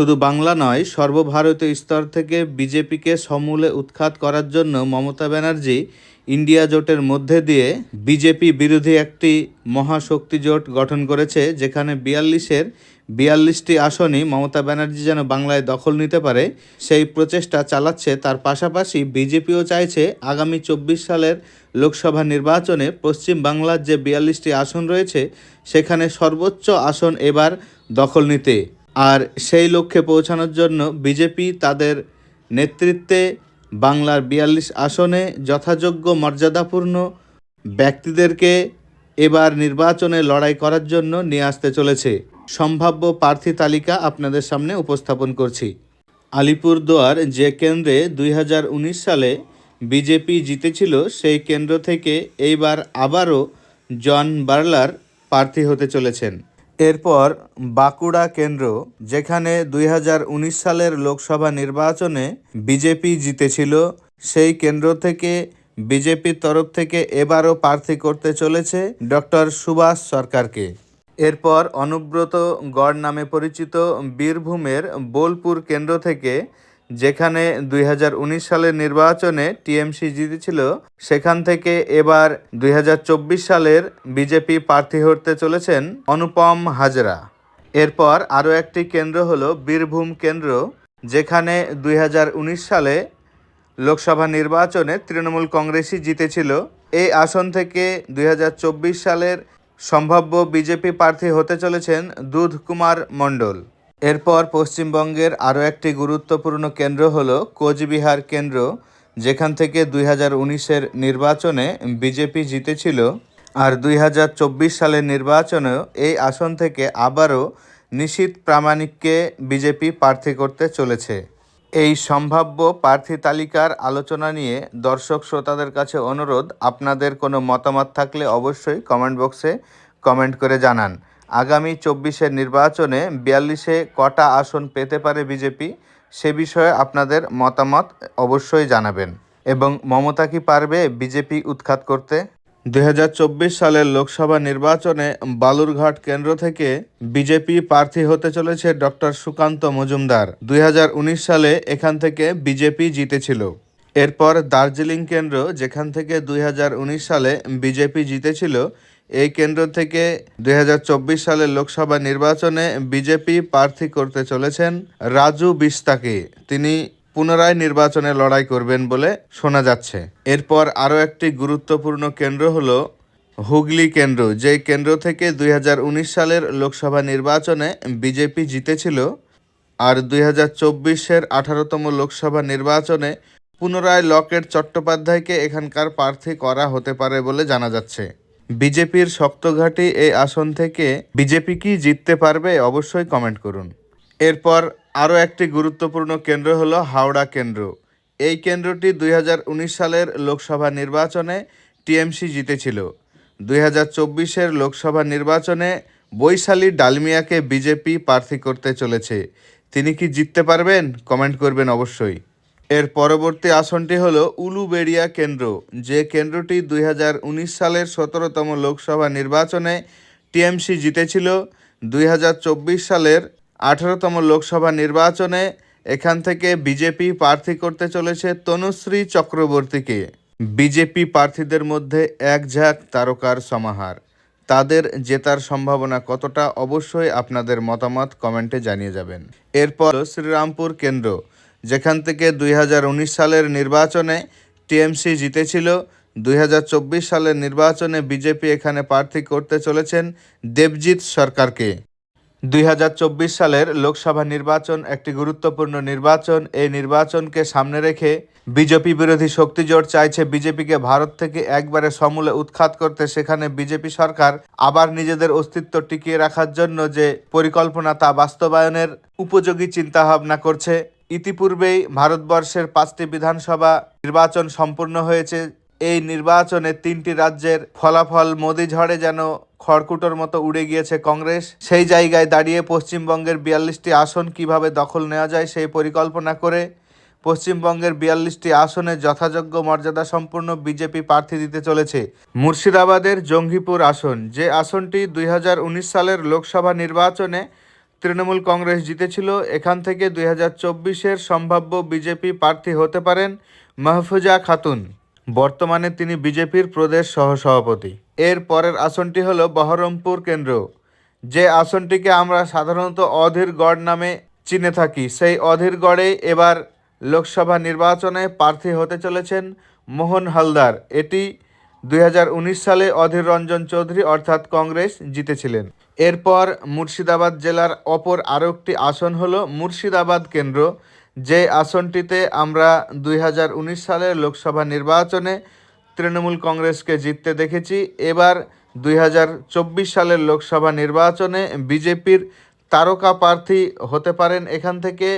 শুধু বাংলা নয়, সর্বভারতীয় স্তর থেকে বিজেপিকে সমূলে উৎখাত করার জন্য মমতা ব্যানার্জি ইন্ডিয়া জোটের মধ্যে দিয়ে বিজেপি বিরোধী একটি মহাশক্তি জোট গঠন করেছে, যেখানে বিয়াল্লিশের বিয়াল্লিশটি আসনই মমতা ব্যানার্জি যেন বাংলায় দখল নিতে পারে, সেই প্রচেষ্টা চালাচ্ছে। তার পাশাপাশি বিজেপিও চাইছে আগামী চব্বিশ সালের লোকসভা নির্বাচনে পশ্চিম বাংলার যে বিয়াল্লিশটি আসন রয়েছে, সেখানে সর্বোচ্চ আসন এবার দখল নিতে। আর সেই লক্ষ্যে পৌঁছানোর জন্য বিজেপি তাদের নেতৃত্বে বাংলার বিয়াল্লিশ আসনে যথাযোগ্য মর্যাদাপূর্ণ ব্যক্তিদেরকে এবার নির্বাচনে লড়াই করার জন্য নিয়ে আসতে চলেছে। সম্ভাব্য প্রার্থী তালিকা আপনাদের সামনে উপস্থাপন করছি। আলিপুরদুয়ার যে কেন্দ্রে দুই হাজার উনিশ সালে বিজেপি জিতেছিল, সেই কেন্দ্র থেকে এইবার আবারও জন বার্লার প্রার্থী হতে চলেছেন। এরপর বাঁকুড়া কেন্দ্র, যেখানে দুই হাজার উনিশ সালের লোকসভা নির্বাচনে বিজেপি জিতেছিল, সেই কেন্দ্র থেকে বিজেপির তরফ থেকে এবারও প্রার্থী করতে চলেছে ডক্টর সুভাষ সরকারকে। এরপর অনুব্রত গড় নামে পরিচিত বীরভূমের বোলপুর কেন্দ্র থেকে যেখানে দুই হাজার উনিশ সালের নির্বাচনে টিএমসি জিতেছিল, সেখান থেকে এবার দুই হাজার চব্বিশ সালের বিজেপি প্রার্থী হতে চলেছেন অনুপম হাজরা। এরপর আরও একটি কেন্দ্র হলো বীরভূম কেন্দ্র, যেখানে দুই হাজার উনিশ সালে লোকসভা নির্বাচনে তৃণমূল কংগ্রেসই জিতেছিল। এই আসন থেকে দুই হাজার চব্বিশ সালের সম্ভাব্য বিজেপি প্রার্থী হতে চলেছেন দুধ কুমার মণ্ডল। এরপর পশ্চিমবঙ্গের আরও একটি গুরুত্বপূর্ণ কেন্দ্র হল কোচবিহার কেন্দ্র, যেখান থেকে দুই হাজার উনিশের নির্বাচনে বিজেপি জিতেছিল আর দুই হাজার চব্বিশ সালের নির্বাচনেও এই আসন থেকে আবারও নিশীত প্রামাণিককে বিজেপি প্রার্থী করতে চলেছে। এই সম্ভাব্য প্রার্থী তালিকার আলোচনা নিয়ে দর্শক শ্রোতাদের কাছে অনুরোধ, আপনাদের কোনো মতামত থাকলে অবশ্যই কমেন্ট বক্সে কমেন্ট করে জানান। আগামী চব্বিশের নির্বাচনে বিয়াল্লিশে কটা আসন পেতে পারে বিজেপি, সে বিষয়ে আপনাদের মতামত অবশ্যই জানাবেন। এবং মমতা কি পারবে বিজেপি উৎখাত করতে? দুই হাজার চব্বিশ সালের লোকসভা নির্বাচনে বালুরঘাট কেন্দ্র থেকে বিজেপি প্রার্থী হতে চলেছে ডক্টর সুকান্ত মজুমদার। দুই হাজার উনিশ সালে এখান থেকে বিজেপি জিতেছিল। এরপর দার্জিলিং কেন্দ্র, যেখান থেকে দুই হাজার উনিশ সালে বিজেপি জিতেছিল এই কেন্দ্র থেকে দুই হাজার চব্বিশ সালের লোকসভা নির্বাচনে বিজেপি প্রার্থী করতে চলেছেন রাজু বিস্তাকে। তিনি পুনরায় নির্বাচনে লড়াই করবেন বলে শোনা যাচ্ছে। এরপর আরও একটি গুরুত্বপূর্ণ কেন্দ্র হলো হুগলি কেন্দ্র। যেই কেন্দ্র থেকে দুই হাজার উনিশ সালের লোকসভা নির্বাচনে বিজেপি জিতেছিল আর দুই হাজার চব্বিশের আঠারোতম লোকসভা নির্বাচনে পুনরায় লকেট চট্টোপাধ্যায়কে এখানকার প্রার্থী করা হতে পারে বলে জানা যাচ্ছে। বিজেপির শক্তঘাটি এই আসন থেকে বিজেপি কি জিততে পারবে অবশ্যই কমেন্ট করুন। এরপর আরও একটি গুরুত্বপূর্ণ কেন্দ্র হলো হাওড়া কেন্দ্র। এই কেন্দ্রটি দুই হাজার উনিশ সালের লোকসভা নির্বাচনে টিএমসি জিতেছিল। দুই হাজার চব্বিশের লোকসভা নির্বাচনে বৈশালী ডালমিয়াকে বিজেপি প্রার্থী করতে চলেছে। তিনি কি জিততে পারবেন কমেন্ট করবেন অবশ্যই। এর পরবর্তী আসনটি হল উলুবেড়িয়া কেন্দ্র, যে কেন্দ্রটি দুই হাজার উনিশ সালের সতেরোতম লোকসভা নির্বাচনে টিএমসি জিতেছিল। দুই হাজার চব্বিশ সালের আঠারোতম লোকসভা নির্বাচনে এখান থেকে বিজেপি প্রার্থী করতে চলেছে তনুশ্রী চক্রবর্তীকে। বিজেপি প্রার্থীদের মধ্যে এক ঝাঁক তারকার সমাহার। তাদের জেতার সম্ভাবনা কতটা অবশ্যই আপনাদের মতামত কমেন্টে জানিয়ে যাবেন। এরপর শ্রীরামপুর কেন্দ্র যেখান থেকে দুই হাজার উনিশ সালের নির্বাচনে টিএমসি জিতেছিল, দুই হাজার চব্বিশ সালের নির্বাচনে বিজেপি এখানে প্রার্থী করতে চলেছেন দেবজিৎ সরকারকে। দুই হাজার চব্বিশ সালের লোকসভা নির্বাচন একটি গুরুত্বপূর্ণ নির্বাচন। এই নির্বাচনকে সামনে রেখে বিজেপি বিরোধী শক্তিজোট চাইছে বিজেপিকে ভারত থেকে একবারে সমূলে উৎখাত করতে। সেখানে বিজেপি সরকার আবার নিজেদের অস্তিত্ব টিকিয়ে রাখার জন্য যে পরিকল্পনা তা বাস্তবায়নের উপযোগী চিন্তাভাবনা করছে। ইতিপূর্বেই ভারতবর্ষের পাঁচটি বিধানসভা নির্বাচন সম্পূর্ণ হয়েছে। এই নির্বাচনে তিনটি রাজ্যের ফলাফল মোদি ঝড়ে যেন খড়কুটোর মতো উড়ে গিয়েছে কংগ্রেস। সেই জায়গায় দাঁড়িয়ে পশ্চিমবঙ্গের বিয়াল্লিশটি আসন কীভাবে দখল নেওয়া যায় সেই পরিকল্পনা করে পশ্চিমবঙ্গের বিয়াল্লিশটি আসনে যথাযোগ্য মর্যাদা সম্পূর্ণ বিজেপি প্রার্থী দিতে চলেছে। মুর্শিদাবাদের জঙ্গিপুর আসন, যে আসনটি দুই হাজার উনিশ সালের লোকসভা নির্বাচনে তৃণমূল কংগ্রেস জিতেছিল, এখান থেকে দুই হাজার চব্বিশের সম্ভাব্য বিজেপি প্রার্থী হতে পারেন মাহফুজা খাতুন। বর্তমানে তিনি বিজেপির প্রদেশ সহসভাপতি। এর পরের আসনটি হল বহরমপুর কেন্দ্র। যে আসনটিকে আমরা সাধারণত অধীর গড় নামে চিনে থাকি, সেই অধীর গড়ে এবার লোকসভা নির্বাচনে প্রার্থী হতে চলেছেন মোহন হালদার। এটি দুই হাজার উনিশ সালে অধীর রঞ্জন চৌধুরী অর্থাৎ কংগ্রেস জিতেছিলেন। এরপর মুর্শিদাবাদ জেলার অপর আরও একটি আসন হলো মুর্শিদাবাদ কেন্দ্র। যে আসনটিতে আমরা দুই হাজার উনিশ সালের লোকসভা নির্বাচনে তৃণমূল কংগ্রেসকে জিততে দেখেছি, এবার দুই হাজার চব্বিশ সালের লোকসভা নির্বাচনে বিজেপির তারকা প্রার্থী হতে পারেন এখান থেকে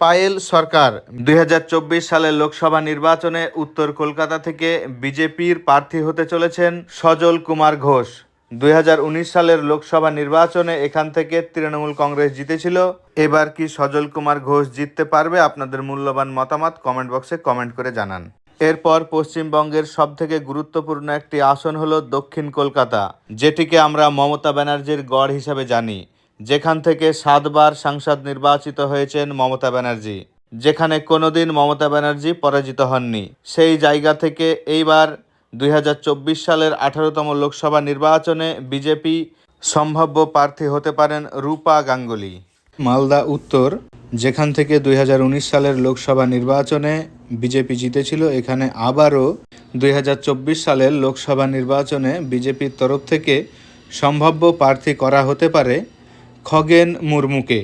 পায়েল সরকার। দুই হাজার চব্বিশ সালের লোকসভা নির্বাচনে উত্তর কলকাতা থেকে বিজেপির প্রার্থী হতে চলেছেন সজল কুমার ঘোষ। দুই হাজার উনিশ সালের লোকসভা নির্বাচনে এখান থেকে তৃণমূল কংগ্রেস জিতেছিল। এবার কি সজল কুমার ঘোষ জিততে পারবে আপনাদের মূল্যবান মতামত কমেন্ট বক্সে কমেন্ট করে জানান। এরপর পশ্চিমবঙ্গের সবথেকে গুরুত্বপূর্ণ একটি আসন হল দক্ষিণ কলকাতা, যেটিকে আমরা মমতা ব্যানার্জির গড় হিসাবে জানি। যেখান থেকে সাতবার সাংসদ নির্বাচিত হয়েছেন মমতা ব্যানার্জি, যেখানে কোনোদিন মমতা ব্যানার্জি পরাজিত হননি। সেই জায়গা থেকে এইবার দুই হাজার চব্বিশ সালের আঠারোতম লোকসভা নির্বাচনে বিজেপি সম্ভাব্য প্রার্থী হতে পারেন রূপা গাঙ্গুলি। মালদা উত্তর, যেখান থেকে দুই হাজার উনিশ সালের লোকসভা নির্বাচনে বিজেপি জিতেছিল, এখানে আবারও দুই হাজার চব্বিশ সালের লোকসভা নির্বাচনে বিজেপির তরফ থেকে সম্ভাব্য প্রার্থী করা হতে পারে খগেন মুর্মুকে।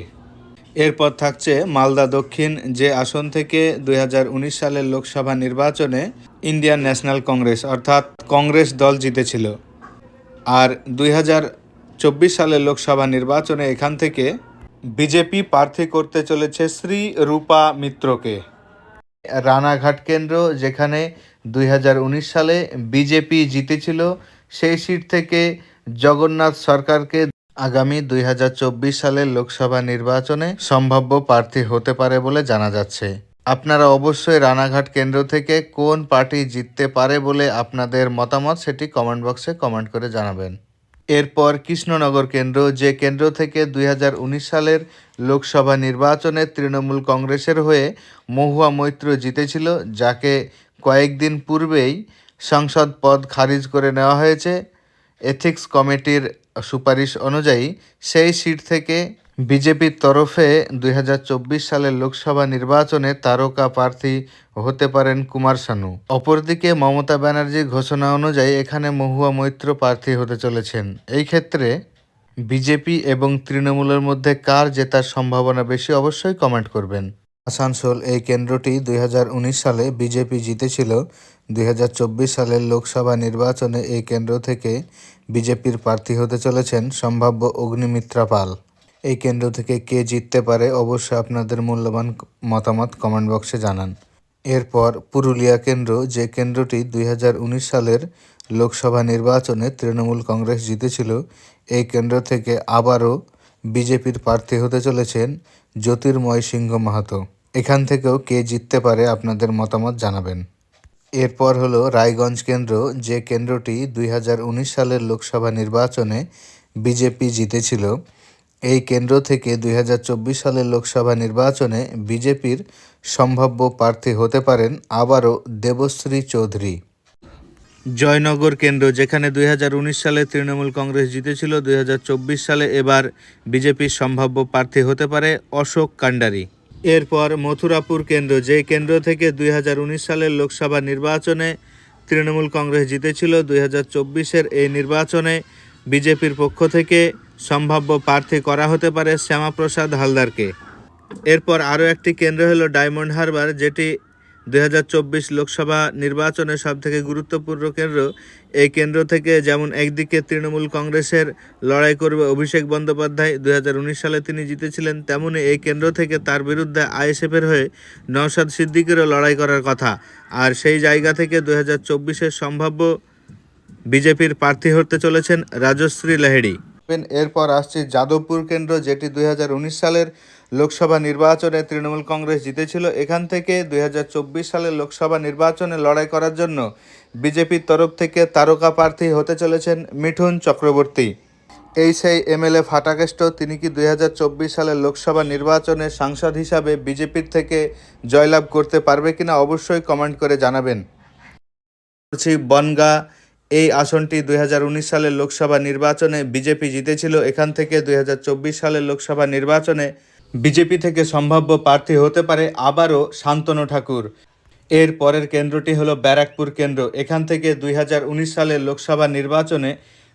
এরপর থাকছে মালদা দক্ষিণ, যে আসন থেকে দুই হাজার উনিশ সালের লোকসভা নির্বাচনে ইন্ডিয়ান ন্যাশনাল কংগ্রেস, অর্থাৎ কংগ্রেস দল জিতেছিল। আর দুই হাজার চব্বিশ সালের লোকসভা নির্বাচনে এখান থেকে বিজেপি প্রার্থী করতে চলেছে শ্রী রূপা মিত্রকে। রানাঘাট কেন্দ্র, যেখানে দুই হাজার উনিশ সালে বিজেপি জিতেছিল, সেই সিট থেকে জগন্নাথ সরকারকে আগামী দুই হাজার চব্বিশ সালের লোকসভা নির্বাচনে সম্ভাব্য প্রার্থী হতে পারে বলে জানা যাচ্ছে। আপনারা অবশ্যই রানাঘাট কেন্দ্র থেকে কোন পার্টি জিততে পারে বলে আপনাদের মতামত সেটি কমেন্ট বক্সে কমেন্ট করে জানাবেন। এরপর কৃষ্ণনগর কেন্দ্র, যে কেন্দ্র থেকে দুই হাজার উনিশ সালের লোকসভা নির্বাচনে তৃণমূল কংগ্রেসের হয়ে মহুয়া মৈত্র জিতেছিল, যাকে কয়েকদিন পূর্বেই সংসদ পদ খারিজ করে নেওয়া হয়েছে। এথিক্স কমিটির সুপারিশ অনুযায়ী সেই সিট থেকে বিজেপির তরফে দুই হাজার চব্বিশ সালের লোকসভা নির্বাচনে তারকা প্রার্থী হতে পারেন কুমার শানু। অপরদিকে মমতা ব্যানার্জির ঘোষণা অনুযায়ী এখানে মহুয়া মৈত্র প্রার্থী হতে চলেছেন। এই ক্ষেত্রে বিজেপি এবং তৃণমূলের মধ্যে কার জেতার সম্ভাবনা বেশি অবশ্যই কমেন্ট করবেন। আসানসোল এই কেন্দ্রটি দুই হাজার উনিশ সালে বিজেপি জিতেছিল। দুই হাজার চব্বিশ সালের লোকসভা নির্বাচনে এই কেন্দ্র থেকে বিজেপির প্রার্থী হতে চলেছেন সম্ভাব্য অগ্নিমিত্রা পাল। এই কেন্দ্র থেকে কে জিততে পারে অবশ্যই আপনাদের মূল্যবান মতামত কমেন্ট বক্সে জানান। এরপর পুরুলিয়া কেন্দ্র, যে কেন্দ্রটি দুই হাজার উনিশ সালের লোকসভা নির্বাচনে তৃণমূল কংগ্রেস জিতেছিল, এই কেন্দ্র থেকে আবারও বিজেপির প্রার্থী হতে চলেছেন জ্যোতির্ময় সিংহ মাহাতো। এখান থেকেও কে জিততে পারে আপনাদের মতামত জানাবেন। এরপর হলো রায়গঞ্জ কেন্দ্র, যে কেন্দ্রটি দুই হাজার উনিশ সালের লোকসভা নির্বাচনে বিজেপি জিতেছিল এই কেন্দ্র থেকে দুই হাজার চব্বিশ সালের লোকসভা নির্বাচনে বিজেপির সম্ভাব্য প্রার্থী হতে পারেন আবারও দেবশ্রী চৌধুরী। জয়নগর কেন্দ্র, যেখানে দুই হাজার উনিশ সালে তৃণমূল কংগ্রেস জিতেছিল, দুই হাজার চব্বিশ সালে এবার বিজেপির সম্ভাব্য প্রার্থী হতে পারে অশোক কান্ডারি। এরপর মথুরাপুর কেন্দ্র যে কেন্দ্র থেকে দুই হাজার উনিশ সালের লোকসভা নির্বাচনে তৃণমূল কংগ্রেস জিতেছিল, দুই হাজার এই নির্বাচনে বিজেপির পক্ষ থেকে সম্ভাব্য প্রার্থী করা হতে পারে শ্যামাপ্রসাদ হালদারকে। এরপর আরও একটি কেন্দ্র হলো ডায়মন্ড হারবার, যেটি দুই হাজার চব্বিশ লোকসভা নির্বাচনে সবথেকে গুরুত্বপূর্ণ কেন্দ্র। এই কেন্দ্র থেকে যেমন একদিকে তৃণমূল কংগ্রেসের লড়াই করবে অভিষেক বন্দ্যোপাধ্যায়, দুই হাজার উনিশ সালে তিনি জিতেছিলেন, তেমনি এই কেন্দ্র থেকে তার বিরুদ্ধে আইএসএফের হয়ে নওশাদ সিদ্দিকেরও লড়াই করার কথা। আর সেই জায়গা থেকে দুই হাজার সম্ভাব্য বিজেপির প্রার্থী হতে চলেছেন রাজশ্রী লাহেড়ি। এরপর আসছে যাদবপুর কেন্দ্র, যেটি দুই হাজার উনিশ সালের লোকসভা নির্বাচনে তৃণমূল কংগ্রেস জিতেছিল। এখান থেকে দুই হাজার চব্বিশ সালের লোকসভা নির্বাচনে লড়াই করার জন্য বিজেপির তরফ থেকে তারকা প্রার্থী হতে চলেছেন মিঠুন চক্রবর্তী। এই সেই এমএলএ ফাটাকেষ্ট, তিনি কি দুই হাজার চব্বিশ সালের লোকসভা নির্বাচনে সাংসদ হিসাবে বিজেপির থেকে জয়লাভ করতে পারবে কিনা অবশ্যই কমেন্ট করে জানাবেন। বনগা এই আসনটি দুই হাজার উনিশ সালের লোকসভা নির্বাচনে বিজেপি জিতেছিল। এখান থেকে দুই হাজার চব্বিশ সালের লোকসভা নির্বাচনে বিজেপি থেকে সম্ভাব্য প্রার্থী হতে পারে আবারও শান্তনু ঠাকুর। এর পরের কেন্দ্রটি হলো ব্যারাকপুর কেন্দ্র। এখান থেকে দুই হাজার উনিশ সালের লোকসভা নির্বাচনে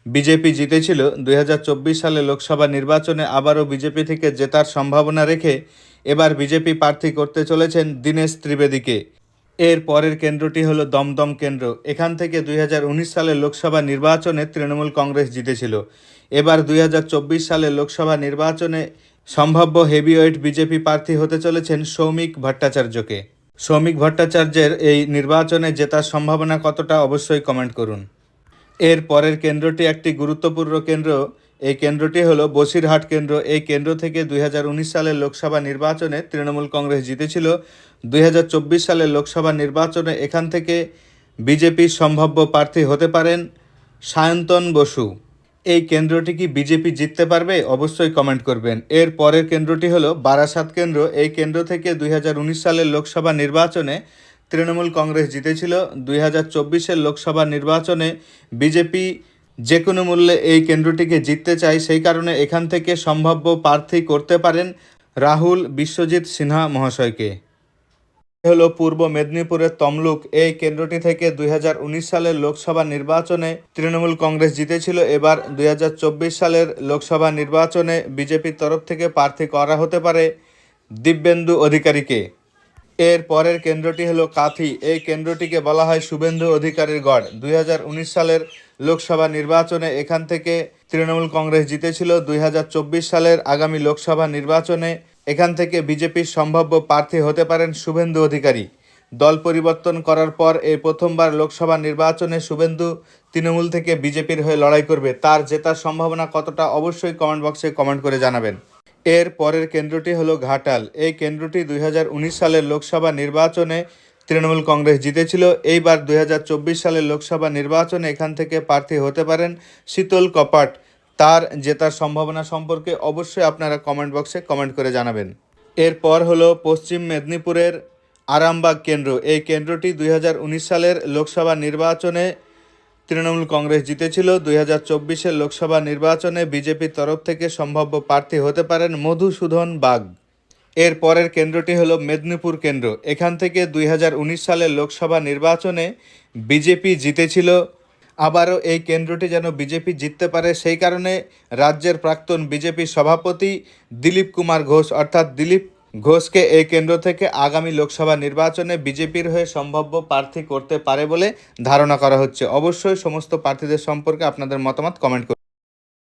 বিজেপি জিতেছিল। দু হাজার চব্বিশ সালে লোকসভা নির্বাচনে আবারও বিজেপি থেকে জেতার সম্ভাবনা রেখে এবার বিজেপি প্রার্থী করতে চলেছেন দীনেশ ত্রিবেদীকে। এর পরের কেন্দ্রটি হলো দমদম কেন্দ্র। এখান থেকে দুই হাজার উনিশ সালের লোকসভা নির্বাচনে তৃণমূল কংগ্রেস জিতেছিল। এবার দুই সালের লোকসভা নির্বাচনে সম্ভাব্য হেভিওয়েট বিজেপি প্রার্থী হতে চলেছেন সৌমিক ভট্টাচার্যকে। সৌমিক ভট্টাচার্যের এই নির্বাচনে জেতার সম্ভাবনা কতটা অবশ্যই কমেন্ট করুন। এর পরের কেন্দ্রটি একটি গুরুত্বপূর্ণ কেন্দ্র। এই কেন্দ্রটি হলো বসিরহাট কেন্দ্র। এই কেন্দ্র থেকে দুই হাজার উনিশ সালের লোকসভা নির্বাচনে তৃণমূল কংগ্রেস জিতেছিল দুই হাজার চব্বিশ সালের লোকসভা নির্বাচনে এখান থেকে বিজেপির সম্ভাব্য প্রার্থী হতে পারেন সায়ন্তন বসু। এই কেন্দ্রটি কি বিজেপি জিততে পারবে? অবশ্যই কমেন্ট করবেন। এর পরের কেন্দ্রটি হলো বারাসাত কেন্দ্র। এই কেন্দ্র থেকে দুই হাজার উনিশ সালের লোকসভা নির্বাচনে তৃণমূল কংগ্রেস জিতেছিল। দুই হাজার চব্বিশের লোকসভা নির্বাচনে বিজেপি যে কোনো মূল্যে এই কেন্দ্রটিকে জিততে চায়, সেই কারণে এখান থেকে সম্ভাব্য প্রার্থী করতে পারেন রাহুল বিশ্বজিৎ সিনহা মহাশয়কে। হলো পূর্ব মেদিনীপুরের তমলুক। এই কেন্দ্রটি থেকে দুই হাজার উনিশ সালের লোকসভা নির্বাচনে তৃণমূল কংগ্রেস জিতেছিল। এবার দুই হাজার চব্বিশ সালের লোকসভা নির্বাচনে বিজেপির তরফ থেকে প্রার্থী করা হতে পারে দিব্যেন্দু অধিকারীকে। এর পরের কেন্দ্রটি হলো কাথি। এই কেন্দ্রটিকে বলা হয় শুভেন্দু অধিকারীর গড়। দুই হাজার উনিশ সালের লোকসভা নির্বাচনে এখান থেকে তৃণমূল কংগ্রেস জিতেছিল। দুই হাজার চব্বিশ সালের আগামী লোকসভা নির্বাচনে এখান থেকে বিজেপির সম্ভাব্য প্রার্থী হতে পারেন শুভেন্দু অধিকারী। দল পরিবর্তন করার পর এই প্রথমবার লোকসভা নির্বাচনে শুভেন্দু তৃণমূল থেকে বিজেপির হয়ে লড়াই করবে। তার জেতার সম্ভাবনা কতটা অবশ্যই কমেন্ট বক্সে কমেন্ট করে জানাবেন। এর পরের কেন্দ্রটি হলো ঘাটাল। এই কেন্দ্রটি দুই হাজার উনিশ সালের লোকসভা নির্বাচনে তৃণমূল কংগ্রেস জিতেছিল। এইবার দুই হাজার চব্বিশ সালের লোকসভা নির্বাচনে এখান থেকে প্রার্থী হতে পারেন শীতল কপাট। তার জেতার সম্ভাবনা সম্পর্কে অবশ্যই আপনারা কমেন্ট বক্সে কমেন্ট করে জানাবেন। এরপর হলো পশ্চিম মেদিনীপুরের আরামবাগ কেন্দ্র। এই কেন্দ্রটি দুই হাজার উনিশ সালের লোকসভা নির্বাচনে তৃণমূল কংগ্রেস জিতেছিল। দুই হাজার চব্বিশের লোকসভা নির্বাচনে বিজেপির তরফ থেকে সম্ভাব্য প্রার্থী হতে পারেন মধুসূদন বাগ। এর পরের কেন্দ্রটি হলো মেদিনীপুর কেন্দ্র। এখান থেকে দুই হাজার উনিশ সালের লোকসভা নির্বাচনে বিজেপি জিতেছিল আবারও এই কেন্দ্রটি যেন বিজেপি জিততে পারে, সেই কারণে রাজ্যের প্রাক্তন বিজেপি সভাপতি দিলীপ কুমার ঘোষ, অর্থাৎ দিলীপ ঘোষকে এই কেন্দ্র থেকে আগামী লোকসভা নির্বাচনে বিজেপির হয়ে সম্ভাব্য প্রার্থী করতে পারে বলে ধারণা করা হচ্ছে। অবশ্যই সমস্ত প্রার্থীদের সম্পর্কে আপনাদের মতামত কমেন্ট